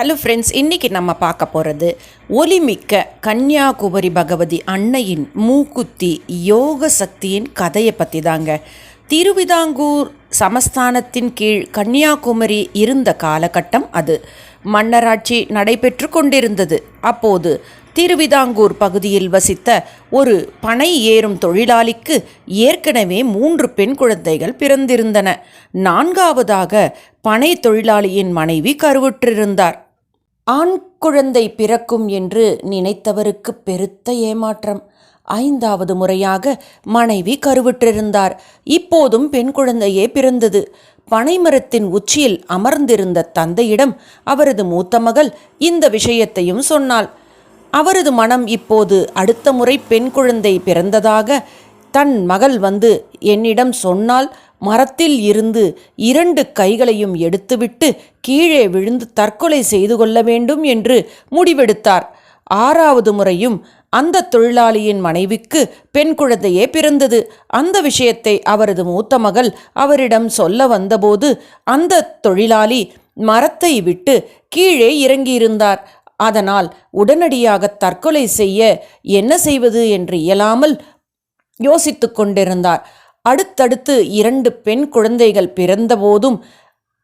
Hello friends இன்றைக்கி நம்ம பார்க்க போகிறது ஒலிமிக்க கன்னியாகுமரி பகவதி அன்னையின் மூக்குத்தி யோக சக்தியின் கதையை பற்றி தாங்க திருவிதாங்கூர் சமஸ்தானத்தின் கீழ் கன்னியாகுமரி இருந்த காலகட்டம் அது. மன்னராட்சி நடைபெற்று கொண்டிருந்தது. அப்போது திருவிதாங்கூர் பகுதியில் வசித்த ஒரு பனை ஏறும் தொழிலாளிக்கு ஏற்கனவே மூன்று பெண் குழந்தைகள் பிறந்திருந்தன. நான்காவதாக பனை தொழிலாளியின் மனைவி கருவுற்றிருந்தார். ஆண் குழந்தை பிறக்கும் என்று நினைத்தவருக்கு பெருத்த ஏமாற்றம். ஐந்தாவது முறையாக மனைவி கருவுற்றிருந்தார். இப்போதும் பெண் குழந்தையே பிறந்தது. பனைமரத்தின் உச்சியில் அமர்ந்திருந்த தந்தையிடம் அவரது மூத்த மகள் இந்த விஷயத்தையும் சொன்னாள். அவரது மனம் இப்போது அடுத்த முறை பெண் குழந்தை பிறந்ததாக தன் மகள் வந்து என்னிடம் சொன்னால் மரத்தில் இருந்து இரண்டு கைகளையும் எடுத்துவிட்டு கீழே விழுந்து தற்கொலை செய்து கொள்ள வேண்டும் என்று முடிவெடுத்தார். ஆறாவது முறையும் அந்த தொழிலாளியின் மனைவிக்கு பெண் குழந்தையே பிறந்தது. அந்த விஷயத்தை அவரது மூத்த மகள் அவரிடம் சொல்ல வந்தபோது அந்த தொழிலாளி மரத்தை விட்டு கீழே இறங்கியிருந்தார். அதனால் உடனடியாக தற்கொலை செய்ய என்ன செய்வது என்று இயலாமல் யோசித்து கொண்டிருந்தார். அடுத்தடுத்து இரண்டு பெண் குழந்தைகள் பிறந்தபோதும்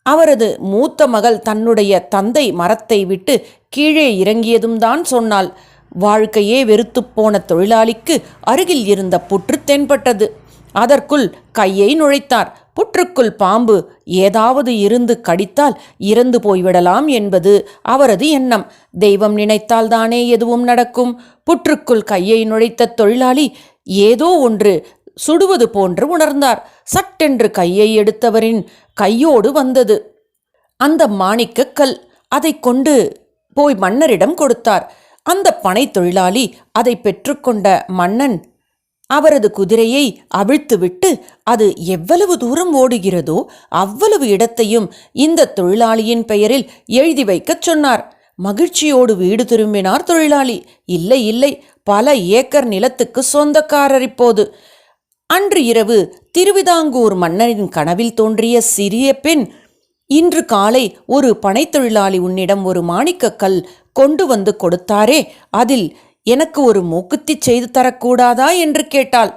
அவரது மூத்த மகள் தன்னுடைய தந்தை மரத்தை விட்டு கீழே இறங்கியதும் தான் சொன்னாள். வாழ்க்கையே வெறுத்துப்போன தொழிலாளிக்கு அருகில் இருந்த புற்று தென்பட்டது. அதற்குள் கையை நுழைத்தார். புற்றுக்குள் பாம்பு ஏதாவது இருந்து கடித்தால் இறந்து போய்விடலாம் என்பது அவரது எண்ணம். தெய்வம் நினைத்தால் தானே எதுவும் நடக்கும். புற்றுக்குள் கையை நுழைத்த தொழிலாளி ஏதோ ஒன்று சுடுவது போன்று உணர்ந்தார். சட்டென்று கையை எடுத்தவரின் கையோடு வந்தது. அந்த மாணிக்க கல் அதை கொண்டு போய் மன்னரிடம் கொடுத்தார். அந்த பனை தொழிலாளி அதை பெற்றுக்கொண்ட மன்னன் அவரது குதிரையை அவிழ்த்துவிட்டு அது எவ்வளவு தூரம் ஓடுகிறதோ அவ்வளவு இடத்தையும் இந்த தொழிலாளியின் பெயரில் எழுதி வைக்கச் சொன்னார். மகிழ்ச்சியோடு வீடு திரும்பினார் தொழிலாளி. இல்லை இல்லை பல ஏக்கர் நிலத்துக்கு சொந்தக்காரர் இப்போது. அன்று இரவு திருவிதாங்கூர் மன்னரின் கனவில் தோன்றிய சிறிய பெண் இன்று காலை ஒரு பனைத்தொழிலாளி உன்னிடம் ஒரு மாணிக்கக்கல் கொண்டு வந்து கொடுத்தாரே அதில் எனக்கு ஒரு மூக்குத்தி செய்து தரக்கூடாதா? என்று கேட்டாள்.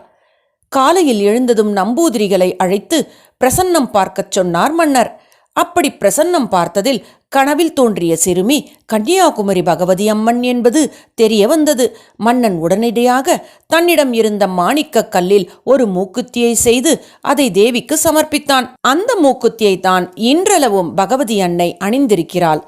காலையில் எழுந்ததும் நம்பூதிரிகளை அழைத்து பிரசன்னம் பார்க்கச் சொன்னார் மன்னர். அப்படி பிரசன்னம் பார்த்ததில் கனவில் தோன்றிய சிறுமி கன்னியாகுமரி பகவதி அம்மன் என்பது தெரிய வந்தது. மன்னன் உடனடியாக தன்னிடம் இருந்த மாணிக்க கல்லில் ஒரு மூக்குத்தியை செய்து அதை தேவிக்கு சமர்ப்பித்தான். அந்த மூக்குத்தியை தான் இன்றளவும் பகவதி அன்னை அணிந்திருக்கிறாள்.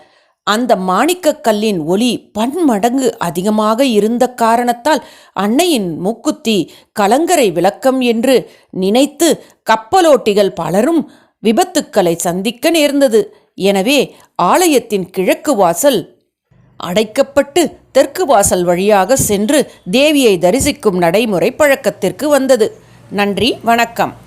அந்த மாணிக்கக் கல்லின் ஒளி பன்மடங்கு அதிகமாக இருந்த காரணத்தால் அன்னையின் மூக்குத்தி கலங்கரை விளக்கம் என்று நினைத்து கப்பலோட்டிகள் பலரும் விபத்துக்களை சந்திக்க நேர்ந்தது. எனவே ஆலயத்தின் கிழக்கு வாசல் அடைக்கப்பட்டு தெற்கு வாசல் வழியாக சென்று தேவியை தரிசிக்கும் நடைமுறை பழக்கத்திற்கு வந்தது. நன்றி வணக்கம்.